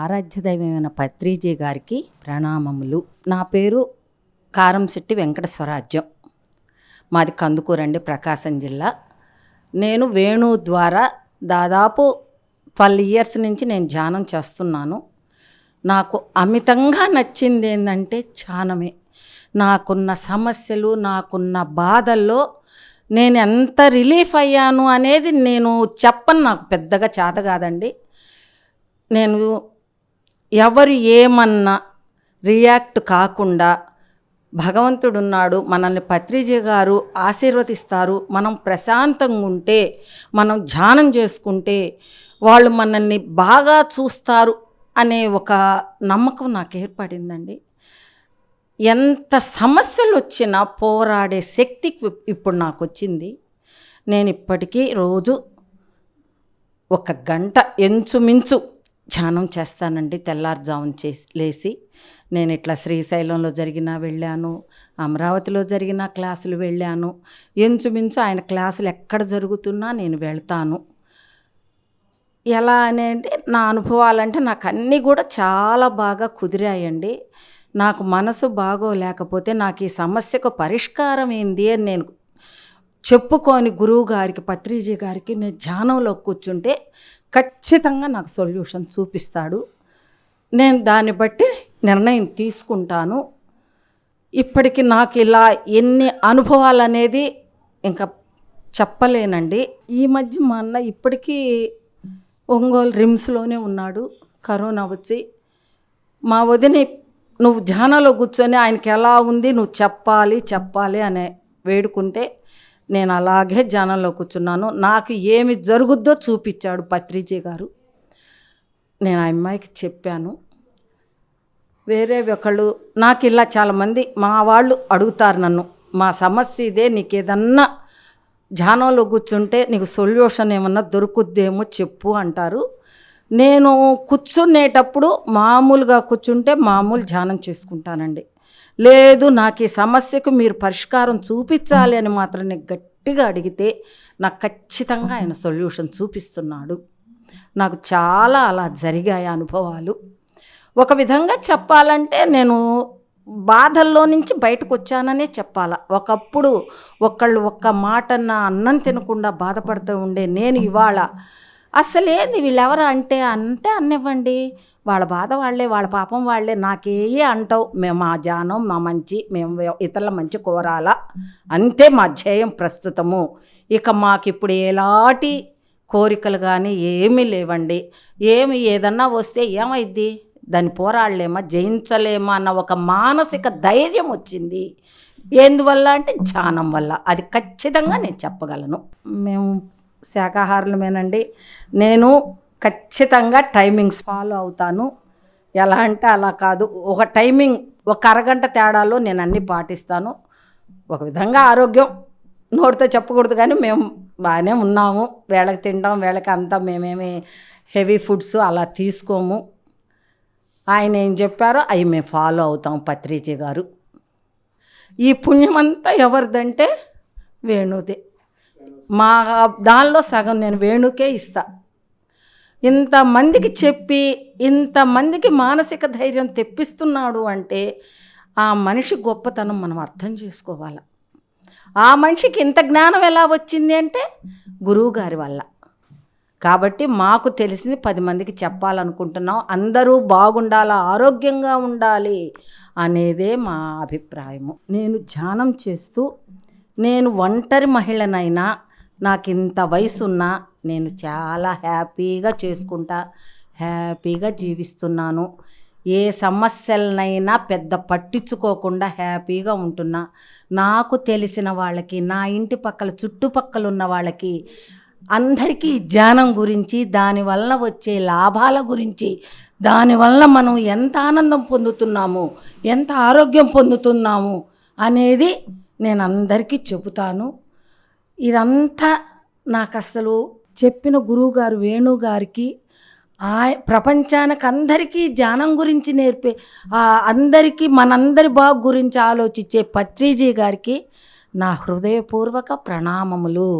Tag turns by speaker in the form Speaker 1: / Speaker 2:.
Speaker 1: ఆరాధ్య దైవమైన పత్రిజీ గారికి ప్రణామములు. నా పేరు కారంశెట్టి వెంకటస్వరాజ్యం. మాది కందుకూరండి ప్రకాశం జిల్లా. నేను వేణు ద్వారా దాదాపు ట్వెల్వ్ ఇయర్స్ నుంచి నేను ధ్యానం చేస్తున్నాను. నాకు అమితంగా నచ్చింది ఏంటంటే ధ్యానమే. నాకున్న సమస్యలు నాకున్న బాధల్లో నేను ఎంత రిలీఫ్ అయ్యాను అనేది నేను చెప్పను నాకు పెద్దగా చేత కాదండి. నేను ఎవరు ఏమన్నా రియాక్ట్ కాకుండా భగవంతుడున్నాడు మనల్ని పత్రిజీ గారు ఆశీర్వదిస్తారు మనం ప్రశాంతంగా ఉంటే మనం ధ్యానం చేసుకుంటే వాళ్ళు మనల్ని బాగా చూస్తారు అనే ఒక నమ్మకం నాకు ఏర్పడిందండి. ఎంత సమస్యలు వచ్చినా పోరాడే శక్తి ఇప్పుడు నాకు వచ్చింది. నేను ఇప్పటికీ రోజు ఒక గంట ఎంచుమించు ధ్యానం చేస్తానండి తెల్లారుజామున చేసి లేచి నేను ఇట్లా శ్రీశైలంలో జరిగిన వెళ్ళాను అమరావతిలో జరిగిన క్లాసులు వెళ్ళాను. ఎంచుమించు ఆయన క్లాసులు ఎక్కడ జరుగుతున్నా నేను వెళ్తాను. ఎలా అని అంటే నా అనుభవాలంటే నాకు అన్నీ కూడా చాలా బాగా కుదిరాయండి. నాకు మనసు బాగోలేకపోతే నాకు ఈ సమస్యకు పరిష్కారం ఏంది అని నేను చెప్పుకొని గురువు గారికి పత్రిజీ గారికి నేను ధ్యానంలో కూర్చుంటే ఖచ్చితంగా నాకు సొల్యూషన్ చూపిస్తాడు. నేను దాన్ని బట్టి నిర్ణయం తీసుకుంటాను. ఇప్పటికి నాకు ఇలా ఎన్ని అనుభవాలు అనేది ఇంకా చెప్పలేనండి. ఈ మధ్య మా అన్న ఇప్పటికీ ఒంగోలు రిమ్స్లోనే ఉన్నాడు. కరోనా వచ్చి మా వదిని నువ్వు ధ్యానంలో కూర్చొని ఆయనకి ఎలా ఉంది? నువ్వు చెప్పాలి చెప్పాలి అనే వేడుకుంటే నేను అలాగే ధ్యానంలో కూర్చున్నాను. నాకు ఏమి జరుగుద్దో చూపించాడు పత్రిజీ గారు. నేను ఆ అమ్మాయికి చెప్పాను. వేరే ఒకళ్ళు నాకు ఇలా చాలామంది మా వాళ్ళు అడుగుతారు నన్ను మా సమస్య ఇదే నీకు ఏదన్నా ధ్యానంలో కూర్చుంటే నీకు సొల్యూషన్ ఏమన్నా దొరుకుద్దేమో చెప్పు అంటారు. నేను కూర్చునేటప్పుడు మామూలుగా కూర్చుంటే మామూలు ధ్యానం చేసుకుంటానండి. లేదు నాకు ఈ సమస్యకు మీరు పరిష్కారం చూపించాలి అని మాత్రం నేను గట్టిగా అడిగితే నాకు ఖచ్చితంగా ఆయన సొల్యూషన్ చూపిస్తున్నాడు. నాకు చాలా అలా జరిగాయి అనుభవాలు. ఒక విధంగా చెప్పాలంటే నేను బాధల్లో నుంచి బయటకు వచ్చాననే చెప్పాల. ఒకప్పుడు ఒకళ్ళు ఒక్క మాట నా అన్నం తినకుండా బాధపడుతూ ఉండే నేను ఇవాళ. అసలేంది వీళ్ళెవరు అంటే అంటే అన్నివ్వండి. వాళ్ళ బాధ వాళ్ళే వాళ్ళ పాపం వాళ్ళే. నాకే అంటావు మేము మా జానం మా మంచి మేము ఇతరుల మంచి కోరాలా. అంతే మా ధ్యేయం ప్రస్తుతము. ఇక మాకు ఇప్పుడు ఎలాంటి కోరికలు కానీ ఏమీ లేవండి. ఏమి ఏదన్నా వస్తే ఏమైద్ది? దాన్ని పోరాడలేమా? జయించలేమా? అన్న ఒక మానసిక ధైర్యం వచ్చింది. ఎందువల్ల అంటే ధ్యానం వల్ల. అది ఖచ్చితంగా నేను చెప్పగలను. మేము శాకాహారులమేనండి నేను ఖచ్చితంగా టైమింగ్స్ ఫాలో అవుతాను. ఎలా అంటే అలా కాదు. ఒక టైమింగ్ ఒక అరగంట తేడాలో నేను అన్నీ పాటిస్తాను. ఒక విధంగా ఆరోగ్యం నోటితో చెప్పకూడదు కానీ మేము బాగానే ఉన్నాము. వేళకి తింటాం వేళకి అంతా. మేమేమి హెవీ ఫుడ్స్ అలా తీసుకోము. ఆయన ఏం చెప్పారో అవి మేము ఫాలో అవుతాం పత్రిజీ గారు. ఈ పుణ్యమంతా ఎవరిదంటే వేణుదే. మా దానిలో సగం నేను వేణుకే ఇస్తాను ఇంతమందికి చెప్పి ఇంతమందికి మానసిక ధైర్యం తెప్పిస్తున్నాడు అంటే ఆ మనిషి గొప్పతనం మనం అర్థం చేసుకోవాలి. ఆ మనిషికి ఇంత జ్ఞానం ఎలా వచ్చింది అంటే గురువుగారి వల్ల. కాబట్టి మాకు తెలిసింది పది మందికి చెప్పాలనుకుంటున్నాం అందరూ బాగుండాలి ఆరోగ్యంగా ఉండాలి అనేదే మా అభిప్రాయము. నేను ధ్యానం చేస్తూ నేను ఒంటరి మహిళనైనా నాకు ఇంత వయసున్నా నేను చాలా హ్యాపీగా చేసుకుంటా హ్యాపీగా జీవిస్తున్నాను. ఏ సమస్యలనైనా పెద్ద పట్టించుకోకుండా హ్యాపీగా ఉంటున్నా. నాకు తెలిసిన వాళ్ళకి నా ఇంటి పక్కల చుట్టుపక్కల ఉన్న వాళ్ళకి అందరికీ ధ్యానం గురించి దానివల్ల వచ్చే లాభాల గురించి దానివల్ల మనం ఎంత ఆనందం పొందుతున్నాము ఎంత ఆరోగ్యం పొందుతున్నాము అనేది నేను అందరికీ చెబుతాను. ఇదంతా నాకు అసలు చెప్పిన గురువుగారు వేణుగారికి ఆ ప్రపంచానికి అందరికీ ధ్యానం గురించి నేర్పే అందరికీ మనందరి బాగు గురించి ఆలోచించే పత్రిజీ గారికి నా హృదయపూర్వక ప్రణామములు.